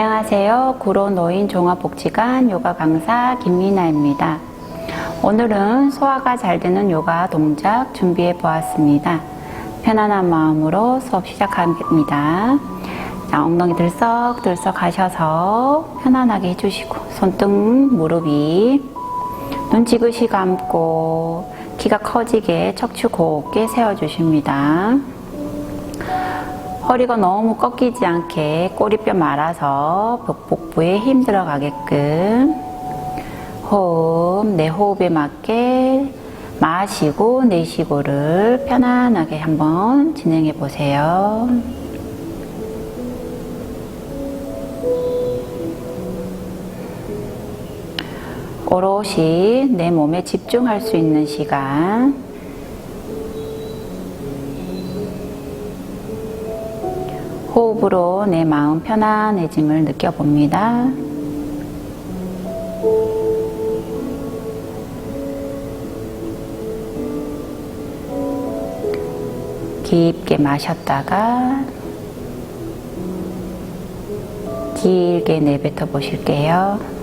안녕하세요. 구로노인 종합복지관 요가 강사 김미나입니다. 오늘은 소화가 잘 되는 요가 동작 준비해 보았습니다. 편안한 마음으로 수업 시작합니다. 자, 엉덩이 들썩들썩 하셔서 편안하게 해주시고, 손등, 무릎 위, 눈 지그시 감고, 키가 커지게 척추 곱게 세워주십니다. 허리가 너무 꺾이지 않게 꼬리뼈 말아서 복부에 힘 들어가게끔 호흡, 내 호흡에 맞게 마시고 내쉬고를 편안하게 한번 진행해 보세요. 오롯이 내 몸에 집중할 수 있는 시간 호흡으로 내 마음 편안해짐을 느껴봅니다. 깊게 마셨다가 길게 내뱉어 보실게요.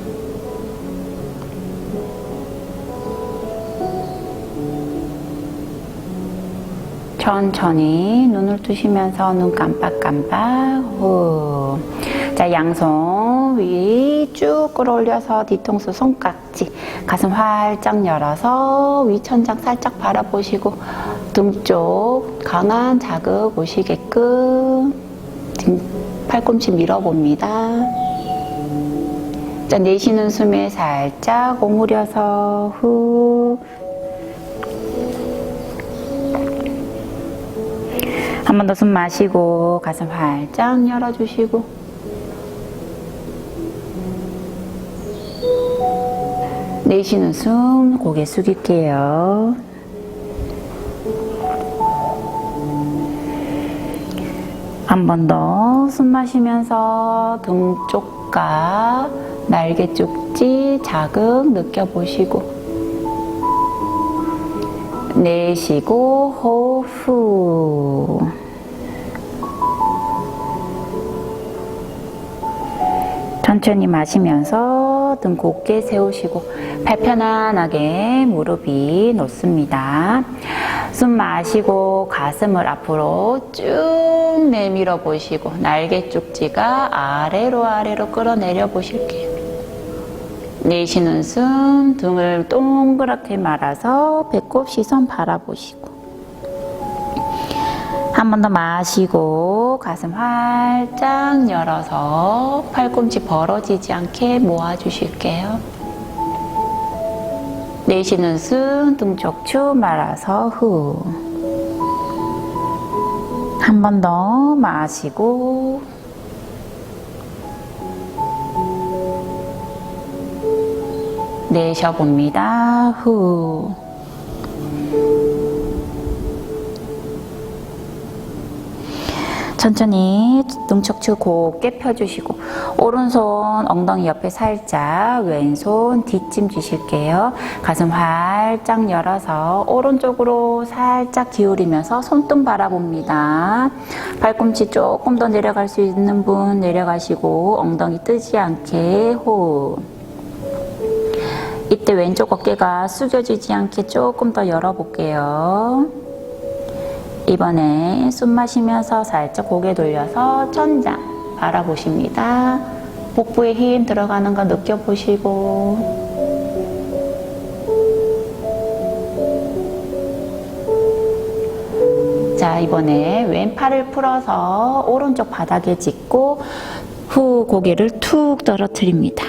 천천히 눈을 뜨시면서 눈 깜빡깜빡 후. 자, 양손 위 쭉 끌어올려서 뒤통수 손깍지 가슴 활짝 열어서 위 천장 살짝 바라보시고 등 쪽 강한 자극 오시게끔 등 팔꿈치 밀어봅니다. 자, 내쉬는 숨에 살짝 오므려서 후 한 번 더 숨 마시고 가슴 활짝 열어주시고 내쉬는 숨 고개 숙일게요. 한 번 더 숨 마시면서 등 쪽과 날개 쪽지 자극 느껴보시고 내쉬고 호흡 후. 천천히 마시면서 등 곧게 세우시고 발 편안하게 무릎이 놓습니다. 숨 마시고 가슴을 앞으로 쭉 내밀어 보시고 날개 쪽지가 아래로 아래로 끌어내려 보실게요. 내쉬는 숨 등을 동그랗게 말아서 배꼽 시선 바라보시고 한 번 더 마시고 가슴 활짝 열어서 팔꿈치 벌어지지 않게 모아주실게요. 내쉬는 숨 등 척추 말아서 후. 한 번 더 마시고 내쉬어봅니다. 후. 천천히 등척추 곱게 펴주시고 오른손 엉덩이 옆에 살짝 왼손 뒷짐 주실게요. 가슴 활짝 열어서 오른쪽으로 살짝 기울이면서 손등 바라봅니다. 발꿈치 조금 더 내려갈 수 있는 분 내려가시고 엉덩이 뜨지 않게 호흡. 이때 왼쪽 어깨가 숙여지지 않게 조금 더 열어볼게요. 이번에 숨 마시면서 살짝 고개 돌려서 천장 바라보십니다. 복부에 힘 들어가는 거 느껴보시고 자 이번에 왼팔을 풀어서 오른쪽 바닥에 짚고 후 고개를 툭 떨어뜨립니다.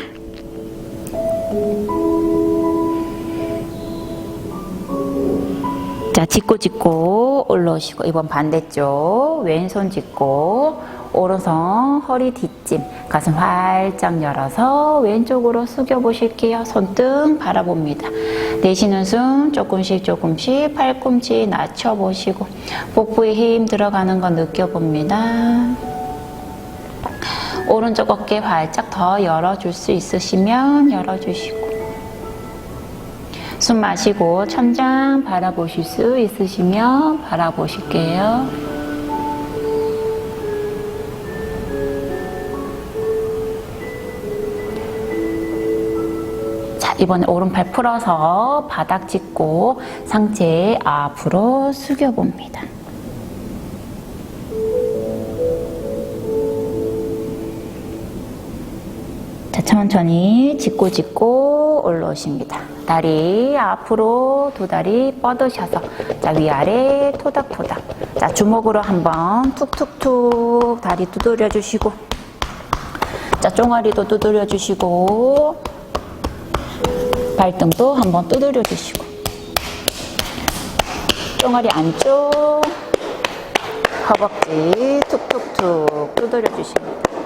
자, 짚고 짚고 올라오시고 이번 반대쪽 왼손 짚고 오른손 허리 뒷짐 가슴 활짝 열어서 왼쪽으로 숙여 보실게요. 손등 바라봅니다. 내쉬는 숨 조금씩 조금씩 팔꿈치 낮춰 보시고 복부에 힘 들어가는 거 느껴봅니다. 오른쪽 어깨 활짝 더 열어줄 수 있으시면 열어주시고 숨 마시고 천장 바라보실 수 있으시면 바라보실게요. 이번에 오른팔 풀어서 바닥 짚고 상체 앞으로 숙여봅니다. 자, 천천히 짚고 짚고 올라오십니다. 다리 앞으로 두 다리 뻗으셔서 자, 위아래 토닥토닥. 자, 주먹으로 한번 툭툭툭 다리 두드려 주시고 자, 종아리도 두드려 주시고 발등도 한번 두드려 주시고 종아리 안쪽 허벅지 툭툭툭 두드려 주십니다.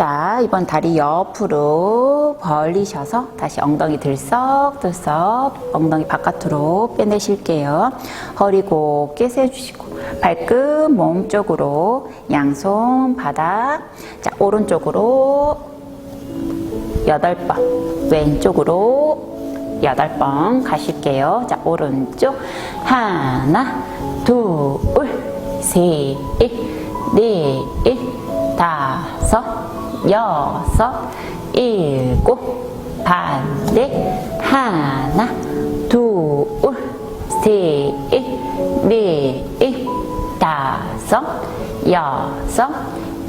자, 이번 다리 옆으로 벌리셔서 다시 엉덩이 들썩들썩 엉덩이 바깥으로 빼내실게요. 허리 곱게 세주시고 발끝 몸 쪽으로 양손 바닥 자, 오른쪽으로 여덟 번 왼쪽으로 여덟 번 가실게요. 자, 오른쪽 하나, 둘, 셋, 넷, 다섯, 여섯, 일곱, 반대 하나, 둘, 셋, 넷, 다섯, 여섯,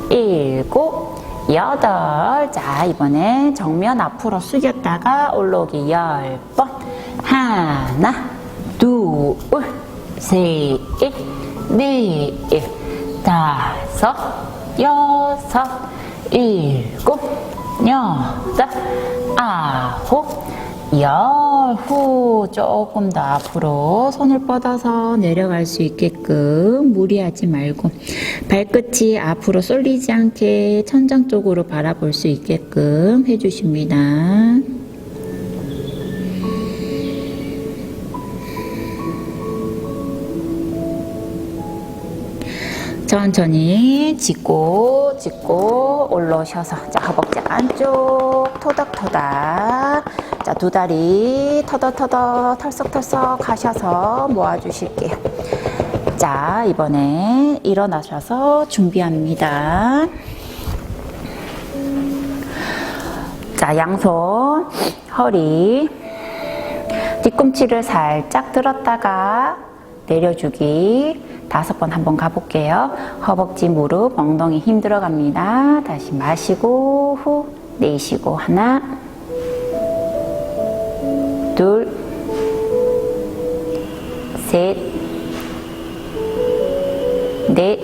일곱, 여덟. 자, 이번에 정면 앞으로 숙였다가 올라오기 열 번. 하나, 둘, 셋, 넷, 다섯, 여섯, 일곱, 여덟, 아홉, 열. 후 조금 더 앞으로 손을 뻗어서 내려갈 수 있게끔 무리하지 말고 발끝이 앞으로 쏠리지 않게 천장 쪽으로 바라볼 수 있게끔 해주십니다. 천천히 짚고 짚고 올라오셔서 자 허벅지 안쪽 토닥토닥. 자 두 다리 터덕터덕 털썩털썩 하셔서 모아주실게요. 자 이번에 일어나셔서 준비합니다. 자 양손 허리 뒤꿈치를 살짝 들었다가 내려주기 다섯 번 한번 가볼게요. 허벅지, 무릎, 엉덩이 힘 들어갑니다. 다시 마시고 후 내쉬고 하나 둘 셋, 넷,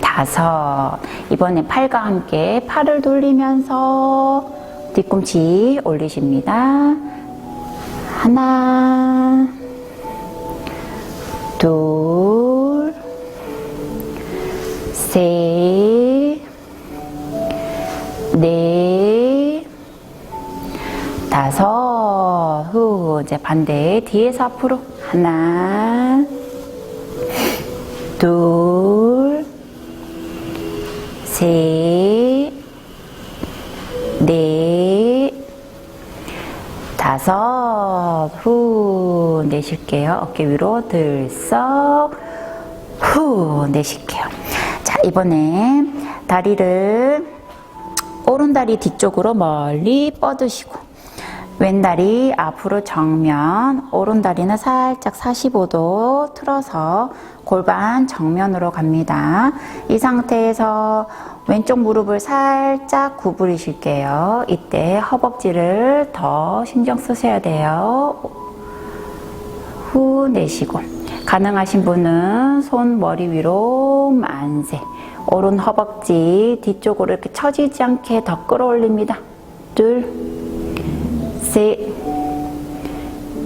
다섯. 이번에 팔과 함께 팔을 돌리면서 뒤꿈치 올리십니다. 하나, 둘, 셋, 넷, 다섯. 후, 이제 반대 뒤에서 앞으로 하나, 둘, 셋, 다섯. 후, 내쉴게요. 어깨 위로 들썩. 후, 내쉴게요. 자, 이번에 다리를 오른다리 뒤쪽으로 멀리 뻗으시고 왼다리 앞으로 정면 오른다리는 살짝 45도 틀어서 골반 정면으로 갑니다. 이 상태에서 왼쪽 무릎을 살짝 구부리실게요. 이때 허벅지를 더 신경 쓰셔야 돼요. 후 내쉬고 가능하신 분은 손 머리 위로 만세 오른 허벅지 뒤쪽으로 이렇게 처지지 않게 더 끌어올립니다. 둘, 셋,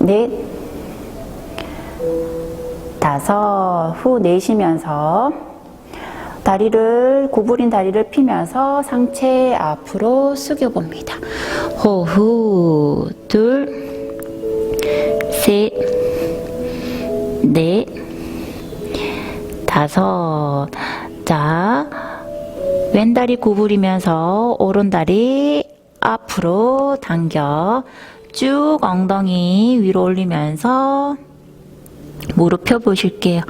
넷, 다섯. 후 내쉬면서 다리를 구부린 다리를 피면서 상체 앞으로 숙여봅니다. 호흡 둘, 셋, 넷, 다섯. 자, 왼다리 구부리면서 오른다리 앞으로 당겨 쭉 엉덩이 위로 올리면서 무릎 펴 보실게요.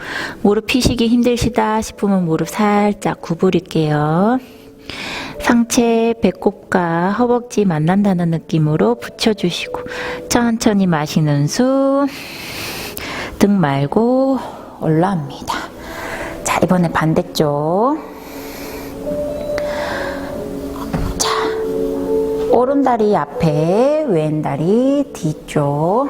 무릎 피시기 힘드시다 싶으면 무릎 살짝 구부릴게요. 상체 배꼽과 허벅지 만난다는 느낌으로 붙여주시고 천천히 마시는 숨 등 말고 올라옵니다. 자, 이번에 반대쪽. 자, 오른 다리 앞에, 왼 다리 뒤쪽.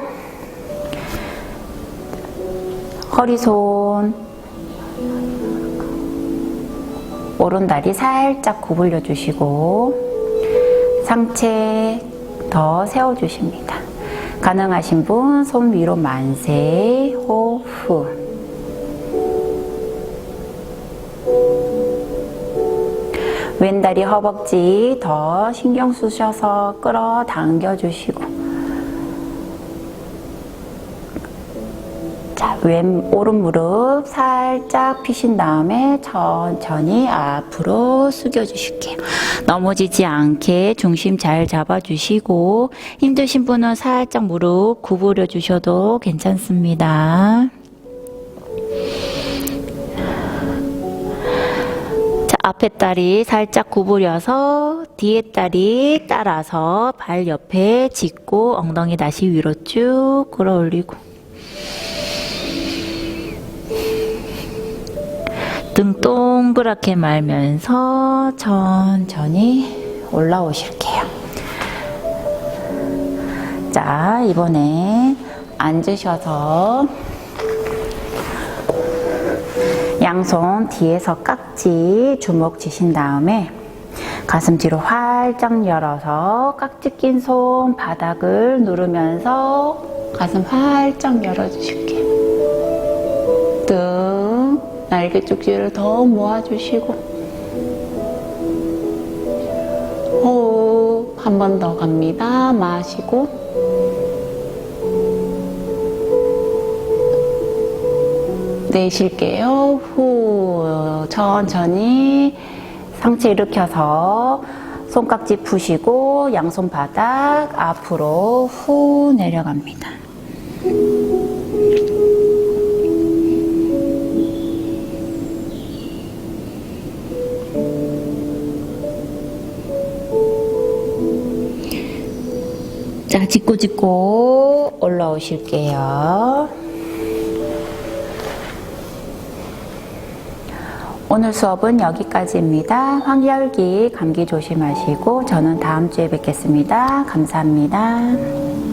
허리손. 오른 다리 살짝 구불려 주시고, 상체 더 세워 주십니다. 가능하신 분 손 위로 만세 호흡 왼다리 허벅지 더 신경 쓰셔서 끌어 당겨 주시고 자, 왼 오른 무릎 살짝 피신 다음에 천천히 앞으로 숙여 주실게요. 넘어지지 않게 중심 잘 잡아 주시고 힘드신 분은 살짝 무릎 구부려 주셔도 괜찮습니다. 자, 앞에 다리 살짝 구부려서 뒤에 다리 따라서 발 옆에 짚고 엉덩이 다시 위로 쭉 끌어올리고 등 동그랗게 말면서 천천히 올라오실게요. 자, 이번에 앉으셔서 양손 뒤에서 깍지 주먹 쥐신 다음에 가슴 뒤로 활짝 열어서 깍지 낀 손 바닥을 누르면서 가슴 활짝 열어주실게요. 날개 쪽지를 더 모아주시고 호흡 한 번 더 갑니다. 마시고 내쉴게요. 후 천천히 상체 일으켜서 손깍지 푸시고 양손 바닥 앞으로 후 내려갑니다. 짚고 짚고 올라오실게요. 오늘 수업은 여기까지입니다. 환절기 감기 조심하시고 저는 다음 주에 뵙겠습니다. 감사합니다.